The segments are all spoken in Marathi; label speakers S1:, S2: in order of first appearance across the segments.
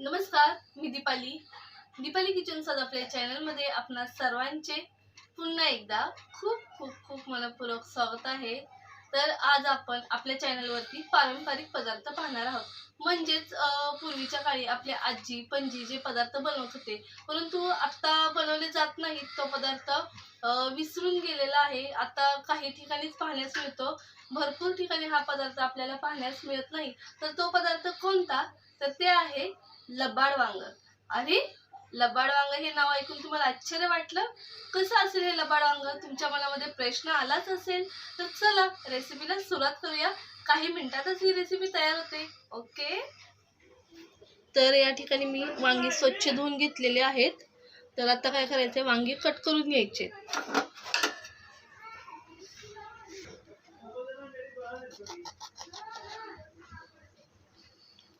S1: नमस्कार मी दीपाली. दीपाली किचन सद आपल्या चॅनलमध्ये आपणा सर्वांचे पुन्हा एकदा खूप खूप खूप मनपूर्वक स्वागत आहे. तर आज आपण आपल्या चॅनलवरती पारंपरिक पदार्थ पाहणार आहोत. म्हणजेच पूर्वीच्या काळी आपल्या आजी पणजी जे पदार्थ बनवत होते परंतु आत्ता बनवले जात नाहीत. तो पदार्थ विसरून गेलेला आहे. आता काही ठिकाणीच पाहण्यास मिळतो. भरपूर ठिकाणी हा पदार्थ आपल्याला पाहण्यास मिळत नाही. तर तो पदार्थ कोणता? तर ते आहे लबाड वांग. अरे लबाड वांग हे नाव ऐकून तुम्हाला आश्चर्य वाटलं? कसं असेल हे लबाड वांग? तुमच्या मनामध्ये प्रश्न आलाच असेल. तर चला रेसिपीला सुरुवात करूया. काही मिनिटातच ही रेसिपी तयार होते. ओके तर या ठिकाणी मी वांगी स्वच्छ धुवून घेतलेले आहेत. तर आता काय करायचंय? वांगी कट करून घ्यायचे.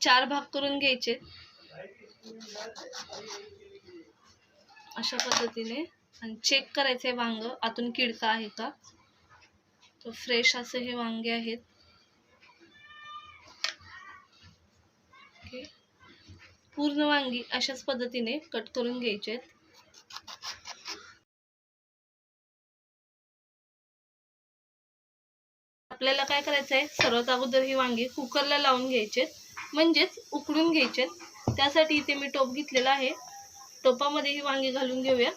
S1: चार भाग करून घ्यायचे. अशा पद्धतीने. आणि चेक करायचे वांग. आतून किडका आहे का? तर फ्रेश असे हे वांगे आहेत. पूर्ण वांगी अशाच पद्धतीने कट करून घ्यायचे आहेत. आपल्याला काय करायचं आहे सर्वात अगोदर ही वांगी कुकरला लावून घ्यायचे म्हणजेच उकडून घ्यायचे त्यासाठी इथे मी टोप घेतलेला आहे. टोपामध्ये ही वांगी घालून घेऊया.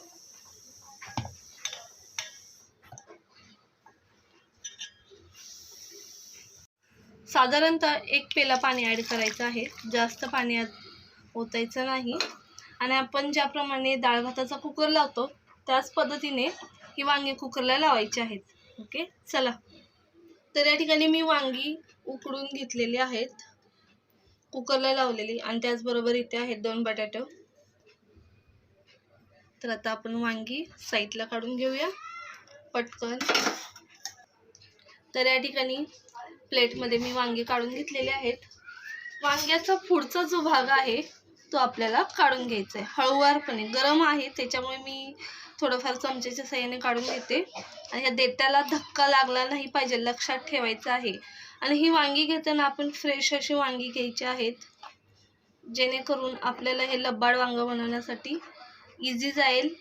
S1: साधारणतः एक पेला पाणी ॲड करायचं आहे. जास्त पाणी ओतायचं नाही. आणि आपण ज्याप्रमाणे डाळ भाताचा कुकर लावतो त्याच पद्धतीने ही वांगी कुकरला लावायची आहेत. ओके चला. तर या ठिकाणी मी वांगी उकडून घेतलेली आहेत. कुकरला लावलेली आणि त्याचबरोबर इथे आहेत दोन बटाटे. तर आता आपण वांगी साईडला काढून घेऊया. पटकन. तर या ठिकाणी प्लेटमध्ये मी वांगी काढून घेतलेले आहेत. वांग्याचा पुढचा जो भाग आहे तो आपल्याला काढून घ्यायचा आहे. हळूवारपणे. गरम आहे त्याच्यामुळे मी थोडंफार चमच्याच्या सहाय्याने काढून घेते. आणि ह्या देट्याला धक्का लागला नाही पाहिजे लक्षात ठेवायचं आहे. आणि ही वांगी घेताना आपण फ्रेश अशी वांगी घ्यायची आहेत. जेणेकरून आपल्याला हे लब्बाड वांगं बनवण्यासाठी इझी जाईल.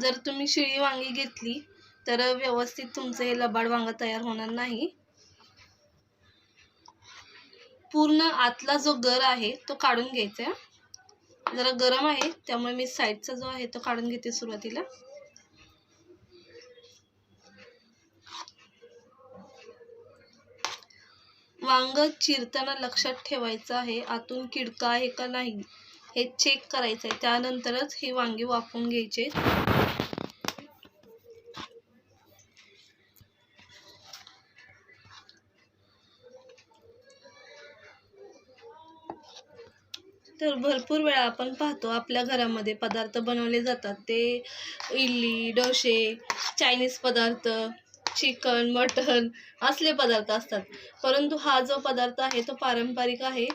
S1: जर तुम्ही शिळी वांगी घेतली तर व्यवस्थित तुमचं हे लबाड वांग तयार होणार नाही. पूर्ण आतला जो गर आहे तो काढून घ्यायचा आहे. जरा गरम आहे त्यामुळे मी साईडचा जो आहे तो काढून घेते सुरुवातीला. वांग चिरताना लक्षात ठेवायचं आहे आतून किडका आहे का नाही हे चेक करायचं आहे त्यानंतरच हे वांगी वाफवून घ्यायचे. तर भरपूर वेळा आपण पाहतो आपल्या घरामध्ये पदार्थ बनवले जातात. ते इडली डोसे चायनीज पदार्थ चिकन मटन असले पदार्थ असतात. परंतु हा जो पदार्थ आहे तो पारंपरिक आहे.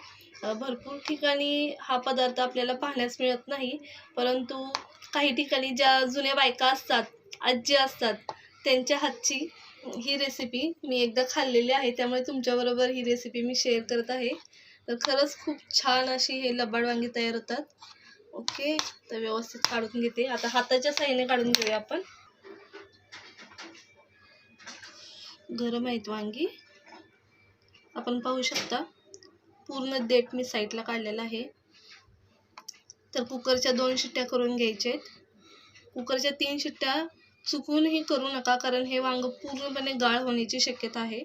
S1: भरपूर ठिकाणी हा पदार्थ आपल्याला पाहण्यास मिळत नाही. परंतु काही ठिकाणी ज्या जुन्या बायका असतात आजी असतात त्यांच्या हातची ही रेसिपी मी एकदा खाल्लेली आहे. त्यामुळे तुमच्याबरोबर ही रेसिपी मी शेअर करत आहे. तर खरंच खूप छान अशी हे लबाड वांगी तयार होतात. ओके तर व्यवस्थित काढून घेते. आता हाताच्या साह्याने काढून घेऊया आपण. गरम आहेत वांगी. आपण पाहू शकता पूर्ण देठ मी साईडला काढलेला आहे. तर कुकरच्या दोन शिट्ट्या करून घ्यायच्या आहेत कुकरच्या तीन शिट्ट्या चुकूनही करू नका कारण हे वांग पूर्णपणे गाळ होण्याची शक्यता आहे.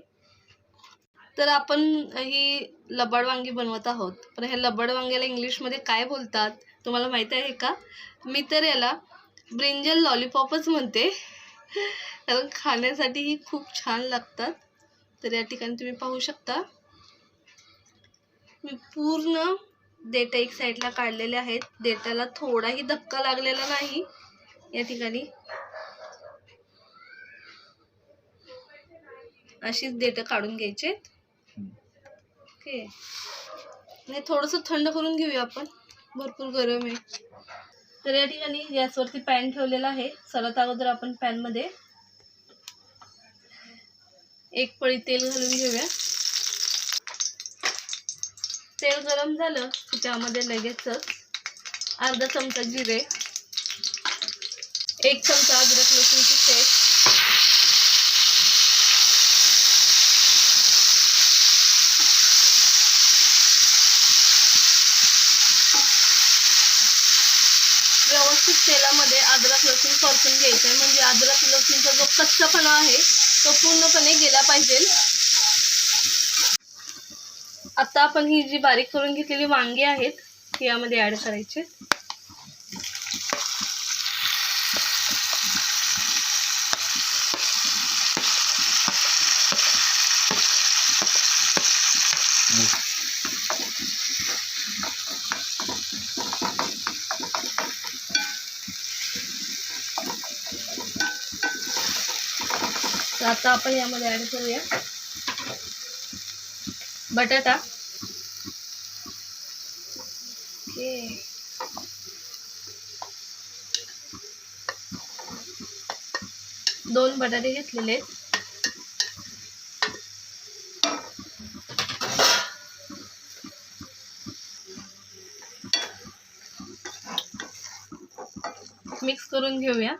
S1: तर आपण ही लबाड वांगी बनवत आहोत. पण ह्या लबाड वांग्याला इंग्लिशमध्ये काय बोलतात तुम्हाला माहीत आहे का? मी तर याला ब्रिंजल लॉलीपॉपच म्हणते. कारण खाण्यासाठीही खूप छान लागतात. तर या ठिकाणी तुम्ही पाहू शकता. मी पूर्ण डेटा एक साईडला काढलेले आहेत. देठाला थोडाही धक्का लागलेला नाही. या ठिकाणी अशीच देठ काढून घ्यायचे ओके. नाही थोडंसं थंड करून घेऊया आपण. भरपूर गरम आहे. तर या ठिकाणी गॅसवरती पॅन ठेवलेला आहे. सर्वात अगोदर आपण पॅनमध्ये एक पळी तेल घालून घेऊया. तेल गरम झालं की त्यामध्ये लगेचच अर्धा चमचा जिरे एक चमचा अद्रक लसूणची पेस्ट व्यवस्थित तेलामध्ये अद्रक लसूण परतून घ्यायचं आहे म्हणजे अद्रक लसूणचा जो कच्चापणा आहे तो पूर्णपणे गेला पाहिजे. आता आपण ही जी बारीक करून घेतलेली वांगी आहेत ती यामध्ये ऍड करायची. आता आपण यामध्ये ॲड करूया. बटाटा. ओके. दोन बटाटे घेतलेले आहेत. मिक्स करून घेऊया.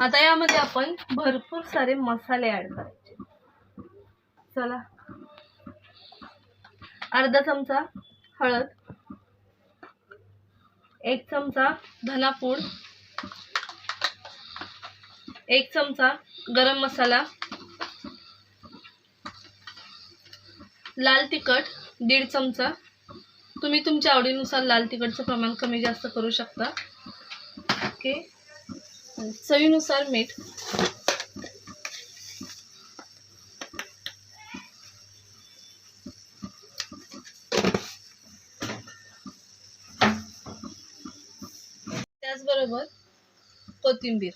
S1: आता यामध्ये आपण भरपूर सारे मसाले ऍड करायचे. चला. अर्धा चमचा हळद. एक चमचा धनापूड. एक चमचा गरम मसाला. लाल तिखट दीड चमचा. तुम्ही तुमच्या आवडीनुसार लाल तिखटचं प्रमाण कमी जास्त करू शकता. ओके चवीनुसार मीठ. त्याचबरोबर कोथिंबीर.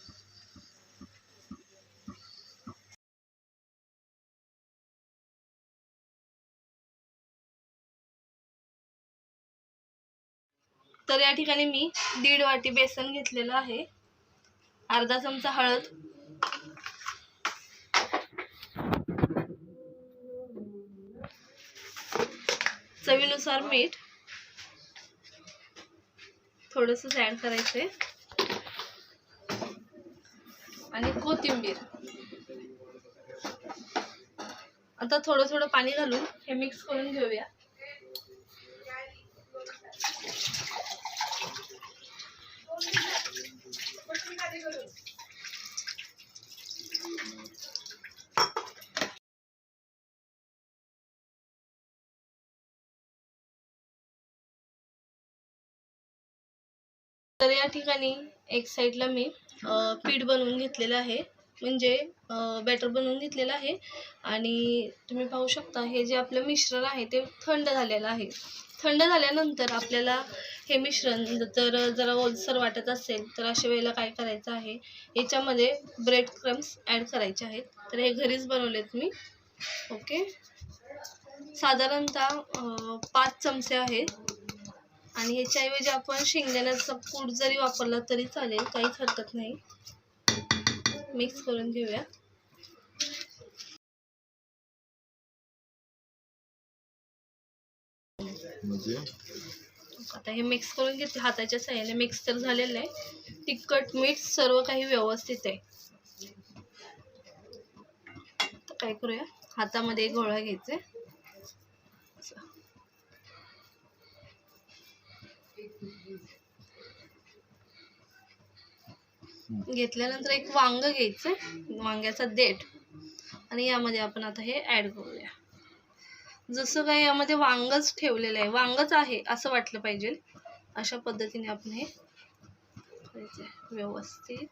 S1: तर या ठिकाणी मी दीड वाटी बेसन घेतलेलं आहे. अर्धा चमचा हळद. चवीनुसार मीठ. थोडस ऍड करायचंय. आणि कोथिंबीर. आता थोडं थोडं पाणी घालून हे मिक्स करून घेऊया. तर या ठिकाणी एक साईडला मी पीठ बनवून घेतलेलं आहे. म्हणजे बॅटर बनवून घेतलेलं आहे. आणि तुम्ही पाहू शकता हे जे आपलं मिश्रण आहे ते थंड झालेलं आहे. थंड झाल्यानंतर आपल्याला हे मिश्रण जर जरा ओलसर वाटत असेल तर अशा वेळेला काय करायचं आहे याच्यामध्ये ब्रेड क्रम्स ॲड करायचे आहेत. तर हे घरीच बनवलेत मी. ओके? साधारणतः पाच चमचे आहेत. आणि ह्याच्याऐवजी आपण शेंगदाण्याचा कूट जरी वापरला तरी चालेल काहीच हरकत नाही. मिक्स करून घेऊया.
S2: म्हणजे?
S1: आता हे मिक्स करून घेते हाताच्या साह्याने मिक्स तर झालेलं आहे. तिखट मीठ सर्व काही व्यवस्थित आहे. तर काय करूया? हातामध्ये एक गोळा घ्यायचे घेतल्यानंतर एक वांग घ्यायचं वांग्याचा देठ. आणि यामध्ये आपण आता हे ऍड करूया. जसं काही यामध्ये वांगच ठेवलेलं आहे. वांगच आहे असं वाटलं पाहिजे. अशा पद्धतीने आपण हे व्यवस्थित.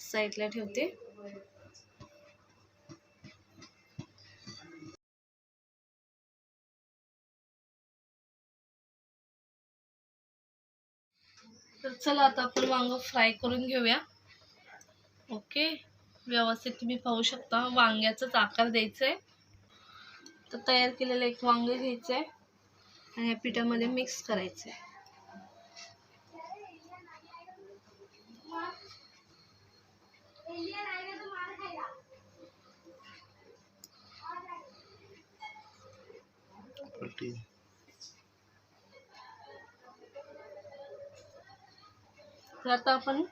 S1: साईडला ठेवते. चला आता आपण वांग फ्राय करून घेऊया. ओके व्यवस्थित तुम्ही पाहू शकता. वांग्याचाच आकार द्यायचा आहे तर तयार केलेलं एक वांगे घ्यायचं आहे आणि या पिठामध्ये मिक्स करायचं आहे
S2: पलटी.
S1: तर आता आपण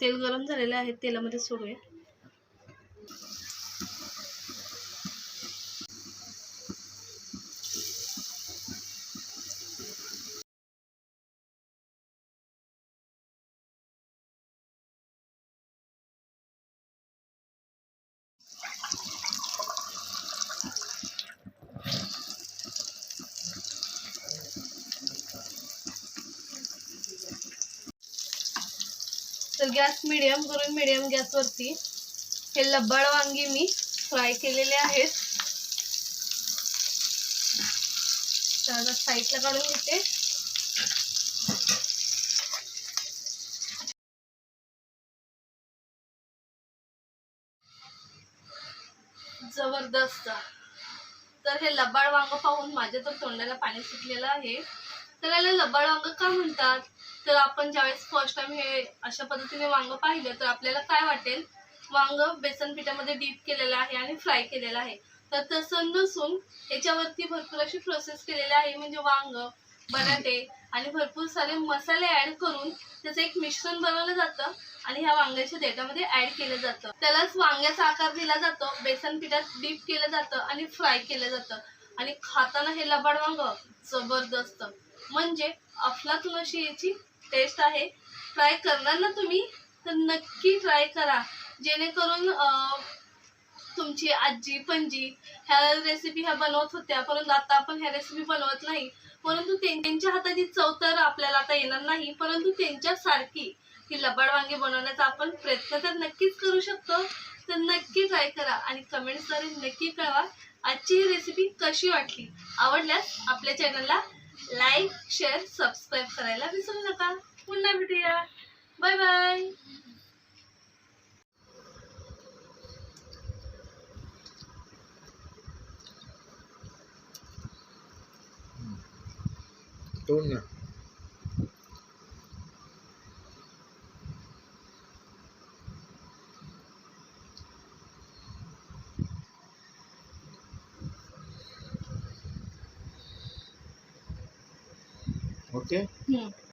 S1: तेल गरम झालेलं आहे तेलामध्ये सोडूया. तर गॅस मिडियम करून मिडियम गॅसवरती हे लब्बाड वांगी मी फ्राय केलेले आहेत. तर साईडला काढून घेते. जबरदस्त. तर हे लबाड वांग पाहून माझ्या तर तोंडाला पाणी सुटलेलं आहे. तर याला लबाड वांग का म्हणतात? तर आपण ज्यावेळेस फर्स्ट टाइम हे अशा पद्धतीने वांग पाहिलं तर आपल्याला काय वाटेल? वांग बेसन पिठामध्ये डीप केलेलं आहे आणि फ्राय केलेलं आहे. तर तसं नसून याच्यावरती भरपूर अशी प्रोसेस केलेली आहे म्हणजे वांग बटाटे आणि भरपूर सारे मसाले ऍड करून त्याचं एक मिश्रण बनवलं जातं आणि ह्या वांग्याच्या देठामध्ये ऍड केलं जातं. त्यालाच वांग्याचा आकार दिला जातो बेसन पिठात डीप केलं जातं आणि फ्राय केलं जातं. आणि खाताना हे लबाड वांग जबरदस्त. म्हणजे अफलातून अशी याची टेस्ट आहे. ट्राय करणार ना तुम्ही तर नक्की ट्राय करा. जेणेकरून तुमची आजी पणजी ह्या रेसिपी ह्या बनवत होत्या. परंतु आता आपण ह्या रेसिपी बनवत नाही. परंतु त्यांच्या हाताची चव तर आपल्याला आता येणार नाही. परंतु त्यांच्यासारखी ही लबाड वांगी बनवण्याचा आपण प्रयत्न तर नक्कीच करू शकतो. तर नक्की ट्राय करा आणि कमेंट्सद्वारे नक्की कळवा आजची ही रेसिपी कशी वाटली. आवडल्यास आपल्या चॅनलला लाईक शेअर सबस्क्राईब करायला विसरू नका. पुन्हा भेटूया. Bye bye.
S2: तोड ना. ओके
S1: हम्म.